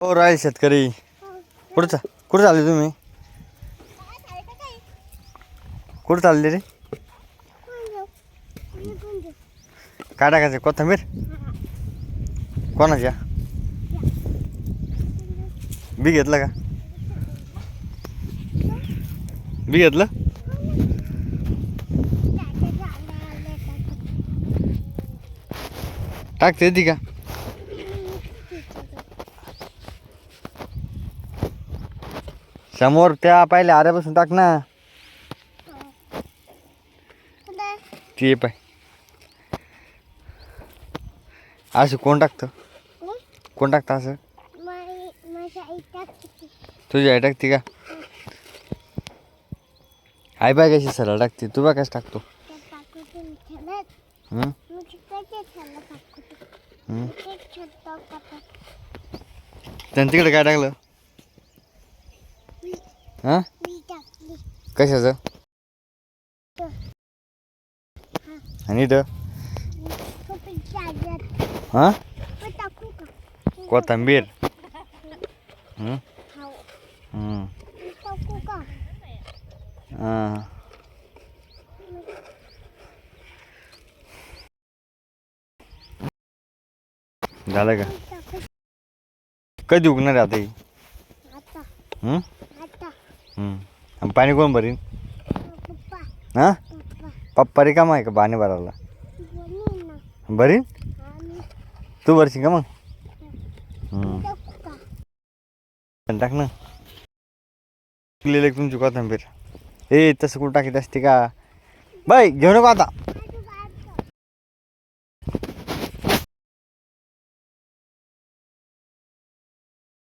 हो राहील शेतकरी. कुठं चा कुठं चालले तुम्ही? कुठं चालले रे? काय टाकायचं? कोथंबीर? कोणाच्या? बी घेतलं का? बी घेतलं? टाकते येते का? समोर त्या पाहिले आऱ्यापासून टाक ना. ती पाय. असं कोण टाकतं? कोण टाकतं असं? तुझी आई टाकते का? आई बाय कशी सरळ टाकते? तू बा कसं टाकतो? हं? तिकडे काय टाकलं? हां? कशाचं? आणि इथं? हां? कोथंबीर. हं? झालं का? कधी उगणार आता? हं. आणि पाणी कोण भरीन? हां? पप्पा रिकामा आहे का पाणी भरायला? भरीन? तू भरशील का मग? पण टाक ना. तुमची कोथंबीर. ए तसं कुठं टाकीत असते का? बाय घेऊ नको आता.